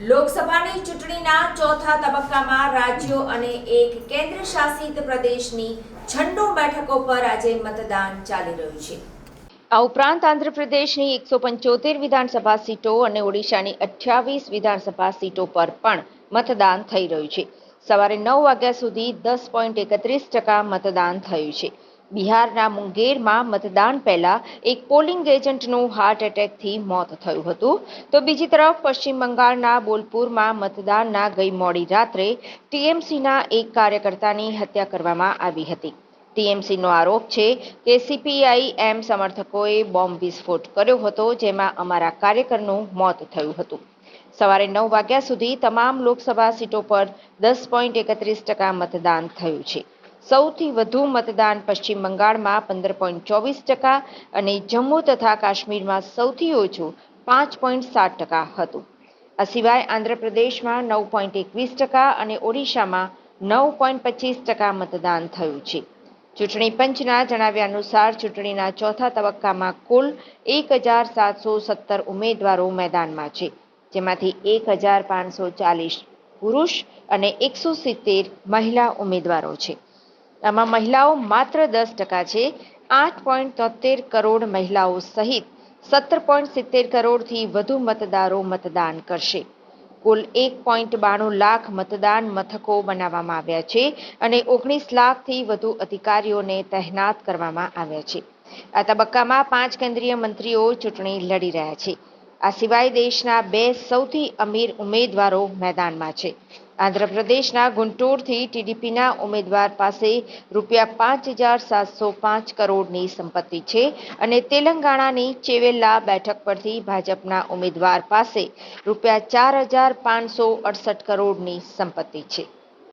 લોકસભાની ચૂંટણીના ચોથા તબક્કામાં રાજ્યો અને એક કેન્દ્ર શાસિત પ્રદેશની છન્નો બેઠકો પર આજે મતદાન ચાલી રહ્યું છે. આ ઉપરાંત આંધ્રપ્રદેશની એકસો પંચોતેર વિધાનસભા સીટો અને ઓડિશાની અઠ્યાવીસ વિધાનસભા સીટો પર પણ મતદાન થઈ રહ્યું છે. સવારે નવ વાગ્યા સુધી દસ પોઈન્ટ એકત્રીસ ટકા મતદાન થયું છે. બિહારના મુંગેરમાં મતદાન પહેલા એક પોલિંગ એજન્ટનું હાર્ટ એટેકથી મોત થયું હતું. તો બીજી તરફ પશ્ચિમ બંગાળના બોલપુરમાં મતદાનના ગઈ મોડી રાત્રે ટીએમસીના એક કાર્યકર્તાની હત્યા કરવામાં આવી હતી. ટીએમસીનો આરોપ છે કે સીપીઆઈ એમ સમર્થકોએ બોમ્બ વિસ્ફોટ કર્યો હતો, જેમાં અમારા કાર્યકરનું મોત થયું હતું. સવારે નવ વાગ્યા સુધી તમામ લોકસભા સીટો પર દસ પોઈન્ટ એકત્રીસ ટકા મતદાન થયું છે. સૌથી વધુ મતદાન પશ્ચિમ બંગાળમાં પંદર પોઈન્ટ ચોવીસ ટકા અને જમ્મુ તથા કાશ્મીરમાં સૌથી ઓછું પાંચ પોઈન્ટ સાત ટકા હતું. આ સિવાય આંધ્રપ્રદેશમાં નવ પોઈન્ટ એકવીસ ટકા અને ઓડિશામાં નવ પોઈન્ટ પચીસ ટકા મતદાન થયું છે. ચૂંટણી પંચના જણાવ્યા અનુસાર ચૂંટણીના ચોથા તબક્કામાં કુલ એક હજાર સાતસો સત્તર ઉમેદવારો મેદાનમાં છે, જેમાંથી એક હજાર પાંચસો ચાલીસ પુરુષ અને એકસો સિત્તેર મહિલા ઉમેદવારો છે. આમાં મહિલાઓ માત્ર દસ ટકા છે. આઠ પોઈન્ટ તોતેર કરોડ મહિલાઓ સહિત સત્તર પોઈન્ટ સિત્તેર કરોડથી વધુ મતદારો મતદાન કરશે. કુલ એક પોઈન્ટ બાણું લાખ મતદાન મથકો બનાવવામાં આવ્યા છે અને ઓગણીસ લાખથી વધુ અધિકારીઓને તહેનાત કરવામાં આવ્યા છે. આ તબક્કામાં પાંચ કેન્દ્રીય મંત્રીઓ ચૂંટણી લડી રહ્યા છે. આ સિવાય દેશના બે સૌથી અમીર ઉમેદવારો મેદાનમાં છે. આંધ્રપ્રદેશના ગુંટૂરથી ટીડીપીના ઉમેદવાર પાસે રૂપિયા પાંચ હજાર સાતસો પાંચ કરોડની સંપત્તિ છે અને તેલંગાણાની ચેવેલ્લા બેઠક પરથી ભાજપના ઉમેદવાર પાસે રૂપિયા ચાર હજાર પાંચસો અડસઠ કરોડની સંપત્તિ છે.